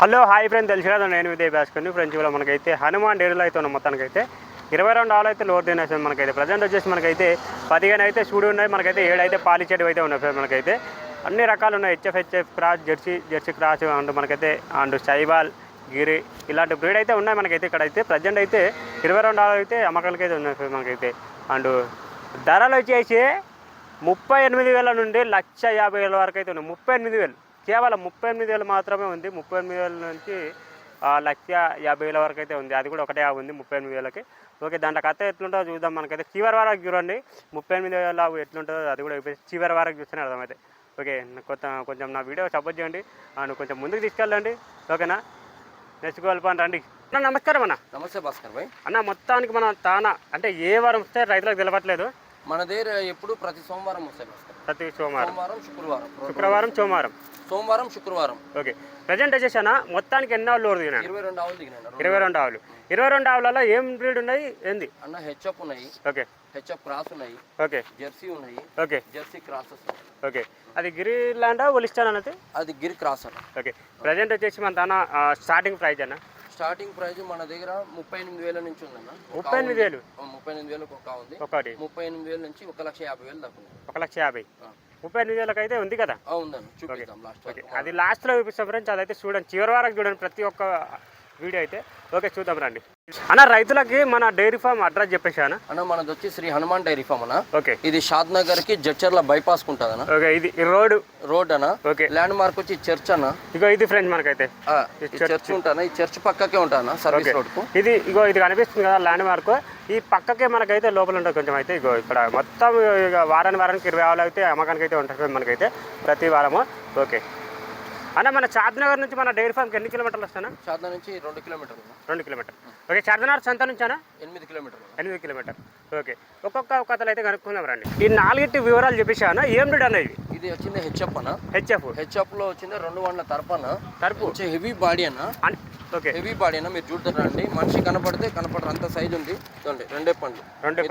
Hello hi friend. తెలుసు కదా నేను ఇదే భాస్కర్ని. ఫ్రెండ్స్ ఇవాళ మనకైతే హనుమాన్ డేరులో అయితే ఉన్న మొత్తానికైతే ఇరవై రెండు ఆవులు అయితే లోడ్ తినేసాం మనకైతే. ప్రజెంట్ వచ్చేసి మనకైతే పదిహేను అయితే చూడు ఉన్నాయి. మనకైతే ఏడు అయితే పాలిచేటివి అయితే ఉన్నాయి ఫ్రెండ్ మనకైతే. అన్ని రకాలు ఉన్నాయి. HF HF cross Jersey Jersey cross and మనకైతే అండ్ సైబాల్ గిరి ఇలాంటి బ్రీడ్ అయితే ఉన్నాయి మనకైతే ఇక్కడ అయితే ప్రజెంట్ అయితే ఇరవై రెండు ఆవులు అయితే అమ్మకాలకి అయితే ఉన్నాయి ఫ్రెండ్ మనకైతే. అండ్ ధరలు వచ్చేసి ముప్పై ఎనిమిది వేల నుండి లక్ష యాభై వేల వరకు అయితే ఉన్నాయి. ముప్పై ఎనిమిది వేలు. కేవలం ముప్పై ఎనిమిది వేలు మాత్రమే ఉంది. ముప్పై ఎనిమిది వేల నుంచి ఆ, లక్ష యాభై వేల వరకు అయితే ఉంది. అది కూడా ఒకటే ఉంది ముప్పై ఎనిమిది వేలకి. ఓకే దాంట్లో కథ ఎట్లుంటుందో చూద్దాం మనకైతే. చివరి వరకు చూడండి. ముప్పై ఎనిమిది వేల ఎట్లుంటుందో అది కూడా చివరి వరకు చూస్తేనే అర్థమైతే. ఓకే కొత్త కొంచెం నా వీడియో సపోర్ట్ చేయండి. అండ్ కొంచెం ముందుకు తీసుకెళ్ళండి. ఓకేనా? నెక్స్ట్ వెళ్ళిపోండి రండి. అన్న నమస్కారం అన్న. నమస్తే భాస్కర్ భాయ్. అన్న మొత్తానికి మన తానా అంటే ఏ వారం వస్తే రైతులకు తెలవట్లేదు. మన దగ్గర ఎప్పుడు ప్రతి సోమవారం వస్తాయి ప్రతి సోమవారం. సోమవారం శుక్రవారం. శుక్రవారం సోమవారం. సోమవారం శుక్రవారం. ఓకే. ప్రజెంట్ వచ్చేసానా మొత్తానికి ఎన్ని ఆవులు ఇరవై రెండు ఆవులు దిగినాయి ఇరవై రెండు ఆవులు. ఇరవై రెండు ఆవులలో ఏం బ్రీడ్ ఉన్నాయి? ఏంది? అన్న హెచ్ఎఫ్ ఉన్నాయి. ఓకే. హెచ్ఎఫ్ క్రాస్ ఉన్నాయి. ఓకే. జెర్సీ ఉన్నాయి. ఓకే. Jersey crosses okay. అది గిరి ల్యాండా ఒలిస్తాను అన్నది? అది గిర్ క్రాస్ అన్న ఓకే. ప్రజెంట్ వచ్చేసి మన తన స్టార్టింగ్ ప్రైస్ అన్న? స్టార్టింగ్ ప్రైస్ మన దగ్గర ముప్పై ఎనిమిది వేల నుంచి ఉందన్న. ముప్పై ఎనిమిది. వేలు. ముప్పై ఎనిమిది వేలకు ఒక ఉంది. ఒకటి. ముప్పై ఎనిమిది వేల నుంచి ఒక లక్ష యాభై వేలు దాకా ఒక లక్ష యాభై. ముప్పై ఎనిమిది వేలకు అయితే ఉంది కదా? ఉందన్న. చూపిద్దాం లాస్ట్ ఓకే. అది లాస్ట్లో చూపిస్తాం ఫ్రెండ్స్ అదైతే చూడండి. చివరి వరకు చూడండి ప్రతి ఒక్క వీడియో అయితే. ఓకే చూద్దాం రండి. అన్న రైతులకి మన డైరీ ఫామ్ అడ్రస్ చెప్పేసాను అన్న? మనది వచ్చి శ్రీ హనుమాన్ డైరీ ఫామ్ అన్న. ఓకే. ఇది షాద్ నగర్కి జడ్చర్ల బైపాస్ ఉంటుందన్న ఓకే ఇది రోడ్. రోడ్ అన్న. ఓకే. ల్యాండ్ మార్క్ వచ్చి చర్చ్ అన్న. ఇగో ఇది ఫ్రెండ్స్ మనకైతే. ఆ, ఈ చర్చ్. ఉంటానా ఈ చర్చ్ పక్కకే ఉంటానా సర్వీస్ రోడ్కు. ఇది ఇగో ఇది కనిపిస్తుంది కదా ల్యాండ్ మార్క్ ఈ పక్కకే మనకైతే లోపల ఉంటుంది కొంచెం అయితే ఇగో ఇక్కడ. మొత్తం ఇక వారానికి వారానికి ఇరవై ఆవులు అయితే అమ్మకానికి అయితే ఉంటుంది మనకైతే. ప్రతి వారము. ఓకే. అన్న మన చార్నగర్ నుంచి మన డైరీ ఫామ్కి ఎన్ని కిలోమీటర్లు వస్తానా షాద్నా నుంచి రెండు కిలోమీటర్లు రెండు కిలోమీటర్. ఓకే చార్మినార్ సంత నుంచానా? ఎనిమిది కిలోమీటర్లు ఎనిమిది కిలోమీటర్. ఓకే ఒక్కొక్క కథలు అయితే కనుక్కుందాం రండి. ఈ నాలుగింటి వివరాలు చెప్పేసాను ఏం బ్రీడ్ అన్న ఇది ఇది వచ్చింది హెచ్ఎఫ్ అన్న. హెచ్ఎఫ్. హెచ్ఎఫ్లో వచ్చింది రెండు వందల తరపన తరపు? హెవీ బాడీ అన్న. అన్- ఓకే. హెవీ బాడీ అన్న మీరు చూడతారండి మనిషి కనపడితే కనపడరు అంత సైజ్ ఉంది. చూడండి రెండే పండ్లు. రెండే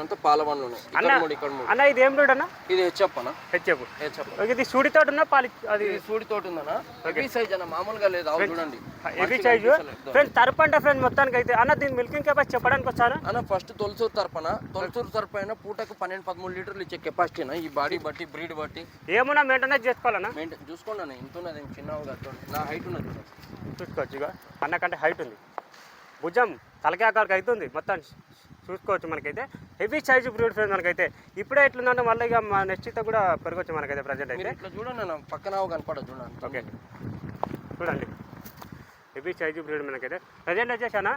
అంతా పాల పండ్లు ఉన్నాయి. ఇక్కడ మూడు ఇక్కడ అన్న ఇది ఏం బ్రీడ్ అన్న? ఇది హెచ్ఎఫ్ అన్న. హెచ్ఎఫ్. హెచ్ఎఫ్. ఓకే ఇది సూడితో ఉన్న పాలి అది సూడి తోటి ఉందన్న. హెవీ సైజ్ అన్న మామూలుగా లేదు. చూడండి. హెవీ సైజు ఫ్రెండ్స్ తరపు అంటే ఫ్రెండ్స్ మొత్తానికి అయితే అన్న దీని మిల్కింగ్ కెపాసిటీ చెప్పడానికి వచ్చాను అన్న ఫస్ట్ తొలసూరు తరపున. తొలసూరు తరపున పూటకు పన్నెండు పదమూడు లీటర్లు ఇచ్చే కెపాసిటీ అన్న. ఈ బాడీ బట్టి బ్రీడ్ బట్టి. ఏమన్నా మెయింటెనెన్స్ చేసుకోవాలన్నా మెయింటైన్ చూసుకోండి అన్న ఇంత ఉన్నది. నా హైట్ ఉన్నది. చూసుకోవచ్చు ఇక అన్నకంటే హైట్ ఉంది. భుజం తలకి ఆకారికి అవుతుంది మొత్తం చూసుకోవచ్చు మనకైతే. హెవీ సైజు బ్రీడ్ ఫ్రెండ్స్ మనకైతే. ఇప్పుడే ఎట్లుందంటే మళ్ళీ ఇక మా నెక్స్ట్ కూడా పెరగచ్చు మనకైతే ప్రజెంట్ అయితే. ఇట్లా చూడండి పక్కన కనపడదు చూడండి. ఓకే. చూడండి. హెవీ సైజు బ్రీడ్ మనకైతే. ప్రజెంట్ వచ్చేసానా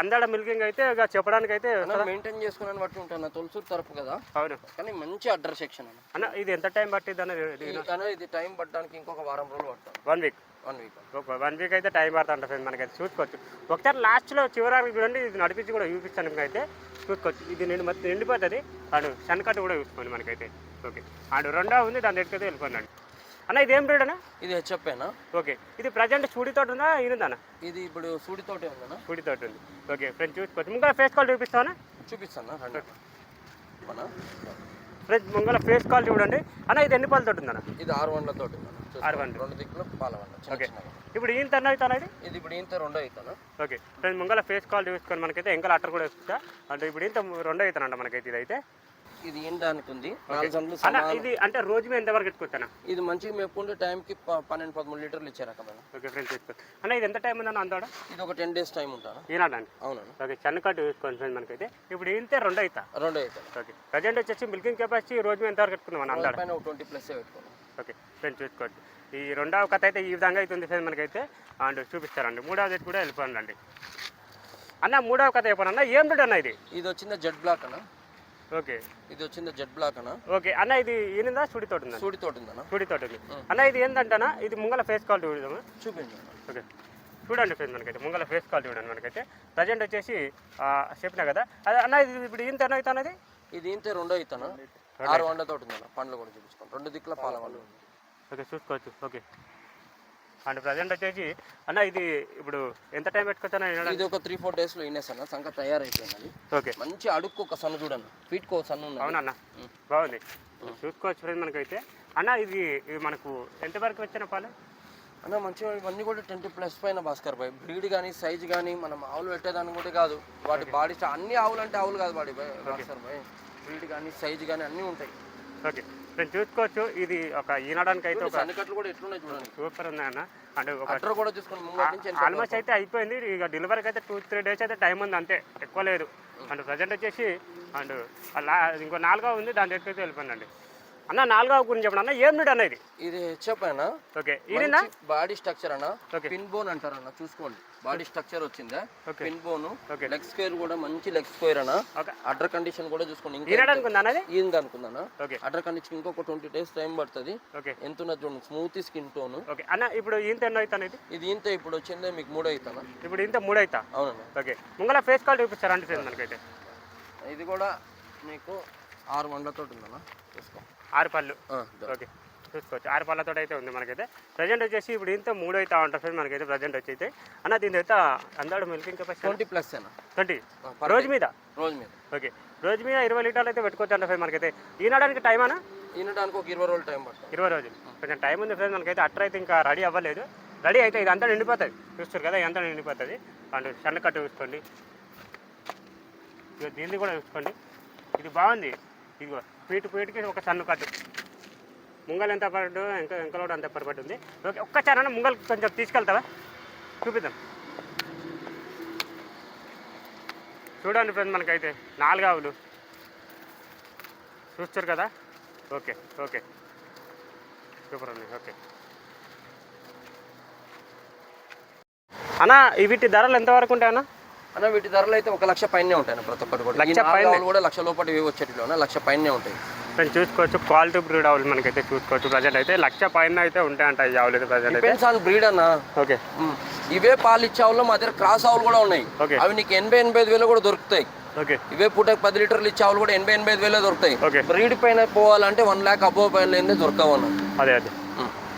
అందడ మిల్కింగ్ అయితే ఇక చెప్పడానికి అయితే మెయింటైన్ చేసుకున్నాను బట్టి ఉంటాను తొలసూరు తరపు కదా. అవును. కానీ మంచి అడ్రస్ సెక్షన్ అన్న. అన్న ఇది ఎంత టైం పట్టింది అన్న? ఇది టైం పట్టడానికి ఇంకొక వారం రోజులు పడతాను వన్ వీక్ వన్ వీక్ ఒక వన్ వీక్ అయితే టైం పడుతుంట ఫ్రెండ్ మనకైతే. చూసుకోవచ్చు. ఒకసారి లాస్ట్లో చివరికి చూడండి ఇది నడిపించి కూడా చూపిస్తాను అయితే చూసుకోవచ్చు. ఇది నిండి మొత్తం నిండిపోతుంది. అండ్ సన్కట్ కూడా చూసుకోండి మనకైతే. ఓకే. అండ్ రెండో ఉంది దాని దగ్గరికి వెళ్ళిపోయినాడు అన్న ఇది ఏం బ్రీడ్ అన్న? ఇది అన్న ఓకే. ఇది ప్రజెంట్ సూడితోటి ఉందా? ఈనుందన్న ఇది ఇప్పుడు సూడి తోటే ఉందన్న ఉంది. ఓకే ఫ్రెండ్ చూసుకోవచ్చు. ముంగల ఫేస్ కాల్ చూపిస్తానా చూపిస్తాను ఫ్రెండ్ ముంగల ఫేస్ కాల్ చూడండి. అన్న ఇది ఎన్ని తోటి ఉందన్న ఇది ఆరు వందల తోటి ఉందన్న రెండు దిక్కులు ఓకే. ఇప్పుడు తన అవుతానా ఇది ఇప్పుడు ఇంత రెండో అవుతాను ఓకే. ఫ్రెండ్ ముంగల ఫేస్ కాల్ చూసుకొని మనకైతే ఎంకల అట్టర్ కూడా వేస్తా అంటే ఇప్పుడు ఇంత రెండో అవుతానంట మనకైతే ఇదైతే. ఇది అన్న సమానం. ఇది అంటే రోజు మీద ఎంతవరకు ఎత్తుకొచ్చానా ఇది మంచిగా మేపుకుంటే టైంకి పన్నెండు పదమూడు లీటర్లు ఇచ్చే రకమైన ఓకే ఫ్రెండ్స్ తీసుకో. అన్న ఇది ఎంత టైం ఉందన్న అంతాడా ఇది ఒక టెన్ డేస్ టైం ఉంటాను ఈనాడండి అవునన్నా. ఓకే చెన్నకట్టు చూసుకోండి ఫ్రెండ్ మనకైతే. ఇప్పుడు ఇంతే రెండు అవుతా రెండో అవుతాను ఓకే. ప్రజెంట్ వచ్చేసి మిల్కింగ్ కెపాసిటీ రోజు మీద ఎంతవరకు అందాడ? పైన ఒక ట్వంటీ ప్లస్ పెట్టుకున్నాను ఓకే ఫ్రెండ్స్ చూసుకోండి. ఈ రెండవ కథ అయితే ఈ విధంగా అవుతుంది ఫ్రెండ్ మనకైతే. అండ్ చూపిస్తారండి. మూడవది కూడా వెళ్ళిపోండి అన్న మూడవ కథ చెప్పండి ఏం రెడ్ అన్న ఇది? ఇది వచ్చింది జెడ్ బ్లాక్ అన్న. ఓకే. ఇది వచ్చింది జెడ్ బ్లాక్ అన్న. ఓకే అన్న ఇది ఈనిందా సుడితోటి ఉందా? సూడి తోటి ఉందన్న. సుడితోటి ఉంది. అన్న ఇది ఏంటంటనా ఇది ముంగల ఫేస్ కాల్ చూడదాము చూపించండి ఓకే. చూడండి ఫ్రెండ్ మనకైతే. ముంగల ఫేస్ కాల్ చూడండి మనకైతే. ప్రజెంట్ వచ్చేసి చెప్పినా కదా. అదే అన్న ఇది ఇప్పుడు ఇంత అవుతా అన్నది ఇది ఇంతే రెండో అవుతాను? ఆరు వంద తోటి ఉందన్న పండ్లు కూడా చూపించుకోండి రెండు దిక్కుల పాల వంద ఓకే చూసుకోవచ్చు. ఓకే. అండ్ ప్రజెంట్ వచ్చేసి అన్న ఇది ఇప్పుడు ఎంత టైం పెట్టుకోవచ్చా ఇది ఒక త్రీ ఫోర్ డేస్లో ఇనేసాను సంఖ తయారైపోయింది అది ఓకే. మంచి అడుక్కు ఒక సన్ను చూడండి. ఫీట్ కో సన్ను అవునన్న. బాగుంది. చూసుకోవచ్చు ఫ్రెండ్ మనకైతే. అన్న ఇది ఇది మనకు ఎంత వరకు వచ్చిన పాలు? అన్న మంచిగా ఇవన్నీ కూడా ట్వంటీ ప్లస్ పైన భాస్కర్ భాయ్ బ్రీడ్ కానీ సైజ్ కానీ మనం ఆవులు పెట్టేదాన్ని కూడా కాదు. వాటి బాడీ అన్ని ఆవులు అంటే ఆవులు కాదు వాడి భాస్కర్ భాయ్ బ్రీడ్ కానీ సైజ్ కానీ అన్నీ ఉంటాయి. ఓకే ఫ్రెండ్స్ చూసుకోవచ్చు. ఇది ఒక ఈనడానికి అయితే ఒక సన్నికట్లు కూడా ఎట్లున్నాయి చూడండి. సూపర్ ఉంది అన్న అంటే ఒక అట్ర కూడా చూసుకోండి ఆల్మోస్ట్ అయితే అయిపోయింది. ఇక డెలివరీకి అయితే టూ త్రీ డేస్ అయితే టైం ఉంది అంతే. ఎక్కువ లేదు. అండ్ ప్రజెంట్ వచ్చేసి అండ్ ఇంకో నాలుగో ఉంది. దాని దగ్గరికి అయితే వెళ్ళిపోయిందండి అన్న నాలుగో గురించి చెప్పండి అన్న. ఏం నీడు అన్న ఇది ఇది అయినా ఓకే ఈయన బాడీ స్ట్రక్చర్ అన్న. పిన్ బోన్ అంటారు అన్న. చూసుకోండి. బాడీ స్ట్రక్చర్ వచ్చిందా. Pin bone. లెగ్ స్క్వేర్ కూడా మంచి లెగ్ స్క్వేర్ అన్న. అడ్డర్ కండిషన్ కూడా చూసుకోండి. ఏంది అనుకున్నానా అడ్డర్ కండిషన్ ఇంకొక ట్వంటీ డేస్ టైం పడుతుంది. ఎంత ఉన్నది చూడండి స్మూత్ స్కిన్ టోన్. అన్న ఇప్పుడు ఇంత ఎన్నో అవుతాను ఇది? ఇంత ఇప్పుడు వచ్చిందే మీకు మూడు అవుతానా? ఇప్పుడు ఇంత మూడు అవుతా? అవునన్నా ఓకే. ముంగల ఫేస్ కాల్ చూపిస్తారు అంటే మనకైతే? ఇది కూడా మీకు ఆరు వందలతో ఉందన్న. చూసుకో ఆరు పళ్ళు. ఓకే. చూసుకోవచ్చు. ఆరు పళ్ళతో అయితే ఉంది మనకైతే. ప్రజెంట్ వచ్చేసి ఇప్పుడు ఇంత మూడు అయితే ఉంటుంది ఫ్రెండ్ మనకైతే ప్రజెంట్ వచ్చి అయితే అన్న దీని అయితే అందాడు మిల్కింగ్ కెపాసిటీ ట్వంటీ ప్లస్ అన్న. ట్వంటీ? రోజు. మీద? రోజు మీద. ఓకే. రోజు మీద ఇరవై లీటర్లు అయితే పెట్టుకోవచ్చు అంటే ఫ్రెండ్ మనకైతే. ఈనాడానికి టైం అన్న? ఈనడానికి ఒక ఇరవై రోజులు టైం పడుతుంది. ఇరవై రోజులు. కొంచెం టైం ఉంది ఫ్రెండ్ మనకైతే. అట్ర అయితే ఇంకా రెడీ అవ్వలేదు. రెడీ అయితే ఇదంతా నిండిపోతుంది. చూస్తారు కదా ఇదంతా నిండిపోతుంది. అండ్ సన్న కట్టు చూసుకోండి. దీన్ని కూడా చూసుకోండి. ఇది బాగుంది. ఇదిగో పీటు పీటుకి ఒక సన్ను కట్టు. ముంగల్ ఎంత పడ్డు ఇంకా ఇంకా అంత పడిపడి ఉంది ఓకే ఒక్క చారణ ముంగల్ కొంచెం తీసుకెళ్తావా? చూపిద్దాం. చూడండి ఫ్రెండ్ మనకైతే నాలుగు ఆవులు. చూస్తారు కదా? Okay okay. సూపర్ ఉంది ఓకే. అన్న ఈ వీటి ధరలు ఎంతవరకు ఉంటాయి అన్న? అన్న వీటి ధరలు అయితే ఒక లక్ష పైనే ఉంటాయి అన్న ప్రతి ఒక్కటి కూడా. లక్ష పైనే? కూడా లక్ష లోపల వచ్చేటిలో లక్ష పైనే ఉంటాయి. ఫ్రెండ్ చూసుకోవచ్చు క్వాలిటీ బ్రీడ్ ఆవులు మనకైతే చూసుకోవచ్చు. ప్రజెంట్ అయితే లక్ష పైన అయితే ఉంటాయంట ఈ ఆవులు అయితే ప్రజెంట్ అయితే. డిపెండ్స్ ఆన్ బ్రీడ్ అన్న. ఓకే. ఇవే పాలు ఇచ్చే ఆవులు మా దగ్గర క్రాస్ ఆవులు కూడా ఉన్నాయి. Okay. అవి నీకు ఎనభై ఎనభై ఐదు వేలు కూడా దొరుకుతాయి. ఓకే ఇవే పూటకి పది లీటర్లు ఇచ్చే ఆవులు కూడా ఎనభై ఎనభై ఐదు వేలే దొరుకుతాయి. బ్రీడ్ పైన పోవాలంటే వన్ ల్యాక్ అబోవ్ పైన దొరకవు అన్న. అదే అదే.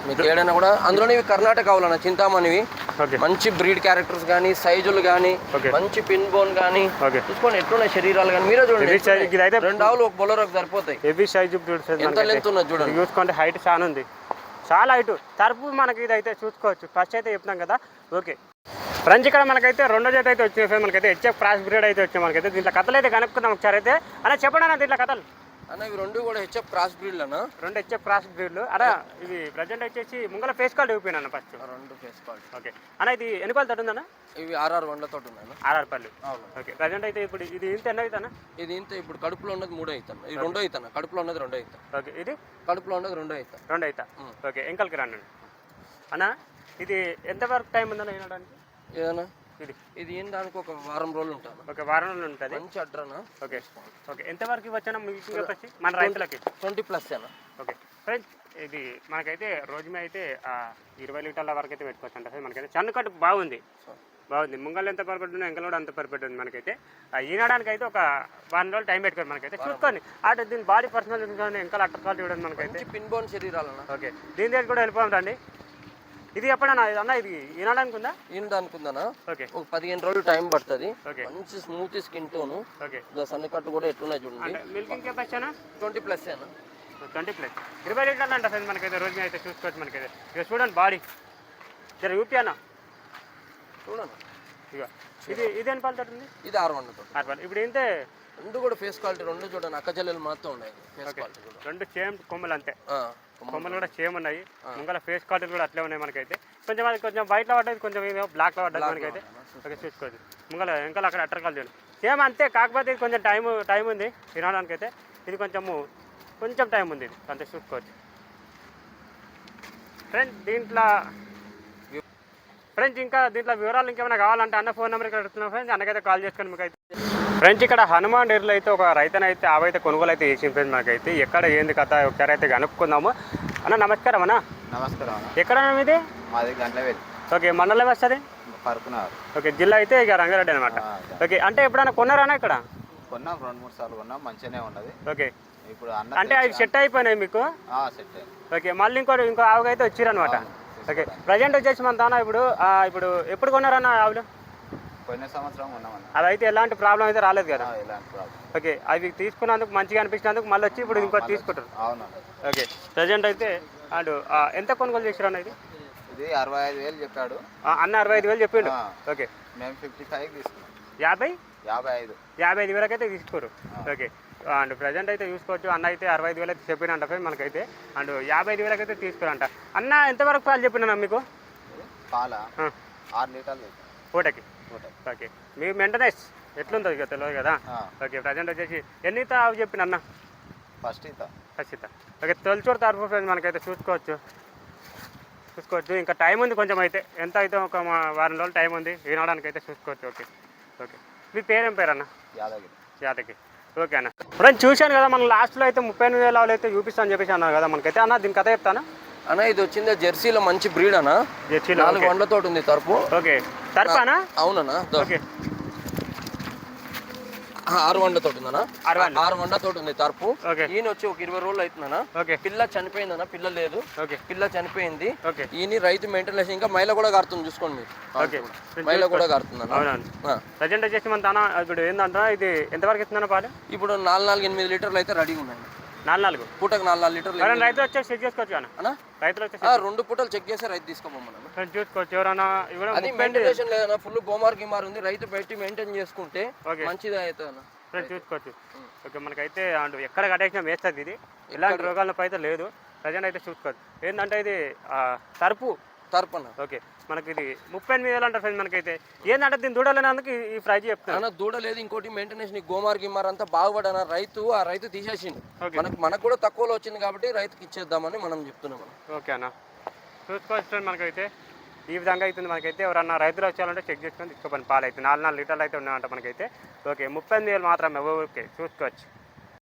మీకు ఏడైనా కూడా అందులోనే ఇవి కర్ణాటక ఆవులన్న చింతామణివి. ఓకే. మంచి బ్రీడ్ క్యారెక్టర్స్ కానీ సైజులు కానీ. మంచి పిన్ బోన్ కానీ చూసుకోండి ఎట్లున్నాయి శరీరాలు కానీ మీరే చూడండి ఇది రెండు ఆవులు ఒక బొలరోకి సరిపోతాయి. హెవీ సైజ్ ఎంత లెంత్ ఉన్నది చూడండి. చూసుకుంటే హైట్ చాలా ఉంది. చాలా హైట్ తరపు మనకి ఇదైతే చూసుకోవచ్చు. ఫస్ట్ అయితే చెప్తాం కదా. ఓకే ఫ్రెండ్స్ ఇక్కడ మనకైతే రెండో జత అయితే వచ్చే ఫ్రెండ్ మనకైతే హెచ్ఎఫ్ క్రాస్ బ్రీడ్ అయితే వచ్చాయి. మనకైతే దీంట్లో కథలు అయితే కనుక్కుందాం ఒకసారి అయితే. అన్న చెప్పండి అన్న దీంట్లో కథలు. అన్న ఇవి రెండు కూడా హెచ్ఎఫ్ క్రాస్ బ్రీడ్ అన్న. రెండు హెచ్ఎఫ్ క్రాస్ బ్రీడ్లు అరే ఇది ప్రజెంట్ వచ్చేసి ముంగల ఫేస్ కార్డ్ చూపినాను ఫస్ట్ రెండు ఫేస్ కార్డ్ ఓకే. అన్న ఇది ఎన్ని పళ్ళు తట్టుందన్న ఇవి ఆర్ఆర్ వండ్లతో ఉన్నాయి ఆర్ఆర్ పళ్ళు. ఓకే. ప్రజెంట్ అయితే ఇప్పుడు ఇది ఇంత ఎన్న అవుతానా ఇది ఇంత ఇప్పుడు కడుపులో ఉన్నది మూడో అవుతాను ఇది రెండో అవుతాను కడుపులో ఉన్నది రెండో అవుతాను ఓకే. ఇది? కడుపులో ఉన్నది రెండో అవుతాను రెండు అవుతా. ఓకే. ఎంకల్కి రండి అన్న ఇది ఎంతవరకు టైం ఉందన్న వినడానికి? ఏదన్నా? ఇది ఇది ఏం దానికి ఒక వారం రోజులు ఉంటాను ఒక వారం రోజులు ఉంటుంది. మంచి అడ్రనా? ఓకే. ఓకే. ఎంతవరకు ఇవ్వచ్చా మీకు వచ్చి మన రైతులకి? ట్వంటీ ప్లస్ అన్న ఓకే. ఫ్రెండ్స్ ఇది మనకైతే రోజు మీద అయితే ఇరవై లీటర్ల వరకు అయితే పెట్టుకోవచ్చు అంటే మనకైతే చన్నుకట్టు బాగుంది. బాగుంది. ముంగల్ ఎంత పర్ఫెక్ట్ ఉందో ఎంకలు కూడా అంత పర్ఫెక్ట్ ఉంది మనకైతే. ఈనడానికి అయితే ఒక వన్ రోజులు టైం పెట్టుకోండి మనకైతే. చూసుకోండి. అటు దీని బాడీ పర్సనల్ ఎంకలు అట్టకాలు చూడండి మనకైతే. పిన్ బోన్ శరీరాలన్న ఓకే. దీని దగ్గర కూడా వెళ్ళిపోదాం రండి. ఇది ఎప్పుడన్నా అన్న ఇది ఈనడానికి ఉందా ఈయన దానికుందనా ఓకే. ఒక పదిహేను రోజులు టైం పడుతుంది. మంచి స్మూత్ స్కిన్ టోను. ఓకే. సన్నకట్టు కూడా ఎట్లున్నాయి చూడండి. అంటే మిల్కింగ్ కెపాసిటీ ట్వంటీ ప్లస్ అన్న ట్వంటీ ప్లస్. ఇరవై లీటర్లు అంట ఫ్రెండ్ మనకైతే రోజు అయితే చూసుకోవచ్చు మనకైతే. ఇక చూడండి బాడీ. జర యూపీ అన్న. చూడండి ఇక ఇది ఇది ఎన్ని పాలు తట్టుంది ఇది ఆరు వందలతో ఆరు పాలు. ఇప్పుడు ఇంతే రెండు కూడా ఫేస్ క్వాలిటీ రెండు చూడండి. అక్క చెల్లెలు మాత్రం ఉన్నాయి. ఫేస్ క్వాలిటీ రెండు సేమ్ కొమ్మలు అంతే. కొమ్మలు కూడా సేమ్ ఉన్నాయి. ముంగల ఫేస్ క్వాలిటీ కూడా అట్లే ఉన్నాయి మనకైతే. కొంచెం అది కొంచెం వైట్లో పడ్డది కొంచెం బ్లాక్లో పడ్డది మనకైతే. ఓకే చూసుకోవచ్చు ముంగల వెనకాల అక్కడ అట్టరకాలు చూడండి. సేమ్ అంతే కాకపోతే ఇది కొంచెం టైం టైం ఉంది తినడానికి అయితే ఇది కొంచెము కొంచెం టైం ఉంది ఇది. అంతే చూసుకోవచ్చు. ఫ్రెండ్ దీంట్లో ఫ్రెండ్స్ ఇంకా దీంట్లో వివరాలు ఇంకేమైనా కావాలంటే అన్న ఫోన్ నెంబర్ ఇక్కడ ఫ్రెండ్స్ అన్నకైతే కాల్ చేసుకొని మీకు అయితే ఫ్రెండ్స్ ఇక్కడ హనుమాన్ డైరీలో అయితే ఒక రైతనైతే ఆవైతే కొనుగోలు అయితే చేసింది ఫ్రెండ్స్ మనకైతే ఎక్కడ ఏంది కథ ఒకసారి అయితే కనుక్కుందాము. అన్న నమస్కారం అన్న. నమస్కారం ఎక్కడ అన్న మీది? గంటలవేలి ఓకే మండలం వస్తుంది పరుకున్నారు ఓకే జిల్లా అయితే ఇక రంగారెడ్డి అనమాట ఓకే అంటే ఎప్పుడైనా కొన్నారా ఇక్కడ? కొన్నాం రెండు మూడు సార్లు కొన్నాం. మంచిగానే ఉన్నది. ఓకే. ఇప్పుడు అన్న అంటే అవి సెట్ అయిపోయినాయి మీకు? సెట్ ఓకే మళ్ళీ ఇంకో ఇంకో ఆవుగా అయితే వచ్చిరనమాట ఓకే ప్రజెంట్ వచ్చేసి మన దానా ఇప్పుడు ఇప్పుడు ఎప్పుడు కొన్నారన్న ఆవులు? పోయిన సంవత్సరం కొన్నామన్న అవి అయితే ఎలాంటి ప్రాబ్లం అయితే రాలేదు కదా. ప్రాబ్లం. ఓకే అవి తీసుకున్నందుకు మంచిగా అనిపించినందుకు మళ్ళీ వచ్చి ఇప్పుడు ఇంకోటి తీసుకుంటారు. అవునన్న ఓకే ప్రజెంట్ అయితే అండ్ ఎంత కొనుగోలు చేసారు అన్న ఇది? ఇది అరవై ఐదు వేలు చెప్పాడు. అన్న అరవై ఐదు వేలు చెప్పిండు. ఓకే. మేము ఫిఫ్టీ ఫైవ్ తీసుకున్నాం. యాభై? యాభై ఐదు. యాభై ఐదు వేలకి అయితే తీసుకోరు. ఓకే అండ్ ప్రజెంట్ అయితే చూసుకోవచ్చు అన్న అయితే అరవై ఐదు వేలు అయితే చెప్పినంట మనకైతే. అండ్ యాభై ఐదు వేలకి అయితే తీసుకోరంట. అన్న ఎంతవరకు పాలు చెప్పినా మీకు? పాల? ఆరు లీటర్లు. పూటకి పూట. ఓకే మీ మెయింటెనెన్స్ ఎట్లుంటుంది ఇక తెలియదు కదా? ఓకే ప్రజెంట్ వచ్చేసి ఎన్ని తావు చెప్పిన అన్న? ఫస్ట్ ఇత. ఖచ్చితంగా ఓకే తొలిచూరు తరఫు మనకైతే చూసుకోవచ్చు. చూసుకోవచ్చు. ఇంకా టైం ఉంది కొంచెం అయితే. ఎంత అయితే ఒక వారం రోజులు టైం ఉంది వినడానికి అయితే చూసుకోవచ్చు. ఓకే ఓకే మీ పేరేం పేరు అన్న? యాదగిరి. జాతకి ఓకే అన్న. ఫ్రెండ్ చూశాను కదా మన లాస్ట్లో అయితే ముప్పై ఎనిమిది వేల అయితే చూపిస్తాను చెప్పేసి అన్నారు కదా మనకైతే అన్న దీని కథ చెప్తానా? అన్న ఇది వచ్చింది జెర్సీలో మంచి బ్రీడ్ అన్న. జెర్సీలో నాలుగు వండ్లతో ఉంది తరపు. ఓకే. తరపానా అవునన్నా. ఓకే. ఆరు వండతో ఉందన్నా. ఆరు వండ. ఆరు వండతో ఉంది తరపు. ఓకే. ఈయన వచ్చి ఒక ఇరవై రోజులు అవుతుందన్నా ఓకే. పిల్ల చనిపోయిందన్న పిల్ల లేదు. ఓకే. పిల్ల చనిపోయింది. ఓకే. ఈయన రైతు మెయింటెనెన్స్ ఇంకా మైల కూడా కడుతుంది చూసుకోండి మీరు. ఓకే. మైల కూడా కడుతుందన్న. ప్రజెంట్ వచ్చేసి మన ఇప్పుడు ఏంటంటే ఇది ఎంతవరకు ఇస్తుందన్న పాలు? ఇప్పుడు నాలుగు నాలుగు ఎనిమిది లీటర్లు అయితే రెడీగా ఉన్నాయి నాలుగు నాలుగు. పూటకు నాలుగు నాలుగు లీటర్లు ఎవరైనా రైతులు వచ్చేసి చెక్ చేసుకోవచ్చు అన్న? రైతులు వచ్చేసి రెండు పూటలు చెక్ చేసి రైతు తీసుకోమన్నా చూసుకోవచ్చు ఎవరైనా అది మెయింటెనెన్స్ లేదన్నా ఫుల్ గోమార్ గిమార్ ఉంది రైతు పెట్టి మెయింటైన్ చేసుకుంటే. మంచిది అవుతుంది అన్న. చూసుకోవచ్చు. ఓకే మనకైతే అంటూ ఎక్కడ కట్టేసినా వేస్తుంది ఇది? ఎలాంటి రోగాల అయితే లేదు. ప్రజెంట్ అయితే చూసుకోవచ్చు. ఏంటంటే ఇది తరపు తరపన ఓకే. మనకి ఇది ముప్పై ఎనిమిది వేలు అంటారు ఫ్రెండ్ మనకైతే. ఏంటంటే దీన్ని దూడలేనందుకు ఈ- ఈ ప్రైజ్ చెప్తాను అన్న దూడ లేదు ఇంకోటి మెయింటెనెన్స్ నీ గోమార్ గిమార్ అంతా బాగుపడన రైతు ఆ రైతు తీసేసిండు. ఓకే. మనకు మనకు కూడా తక్కువలో వచ్చింది కాబట్టి రైతుకి ఇచ్చేద్దామని మనం చెప్తున్నాం. ఓకే అన్న. చూసుకోవచ్చు ఫ్రెండ్ మనకైతే. ఈ విధంగా అవుతుంది మనకైతే. ఎవరన్నా రైతులు వచ్చాలంటే చెక్ చేసుకొని తీసుకోపని పాలు అయితే నాలుగు నాలుగు లీటర్లు అయితే ఉన్నాయంట మనకైతే. ఓకే ముప్పై ఎనిమిది వేలు మాత్రమే ఓకే చూసుకోవచ్చు.